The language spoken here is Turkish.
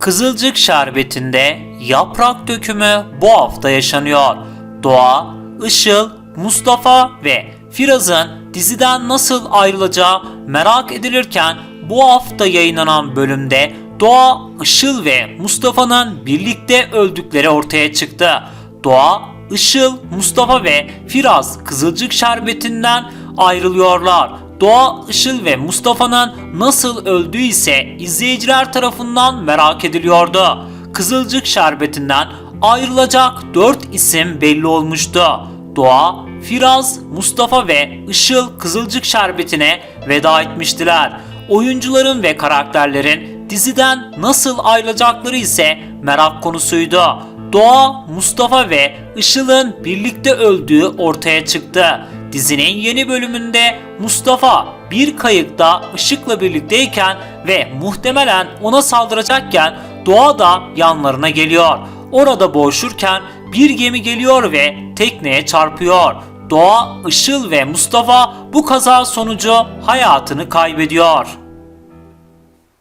Kızılcık şerbetinde yaprak dökümü bu hafta yaşanıyor. Doğa, Işıl, Mustafa ve Firaz'ın diziden nasıl ayrılacağı merak edilirken bu hafta yayınlanan bölümde Doğa, Işıl ve Mustafa'nın birlikte öldükleri ortaya çıktı. Doğa, Işıl, Mustafa ve Firaz Kızılcık şerbetinden ayrılıyorlar. Doğa, Işıl ve Mustafa'nın nasıl öldüğü ise izleyiciler tarafından merak ediliyordu. Kızılcık şerbetinden ayrılacak 4 isim belli olmuştu. Doğa, Firaz, Mustafa ve Işıl Kızılcık şerbetine veda etmiştiler. Oyuncuların ve karakterlerin diziden nasıl ayrılacakları ise merak konusuydu. Doğa, Mustafa ve Işıl'ın birlikte öldüğü ortaya çıktı. Dizinin yeni bölümünde Mustafa bir kayıkta Işık'la birlikteyken ve muhtemelen ona saldıracakken Doğa da yanlarına geliyor. Orada boğuşurken bir gemi geliyor ve tekneye çarpıyor. Doğa, Işıl ve Mustafa bu kaza sonucu hayatını kaybediyor.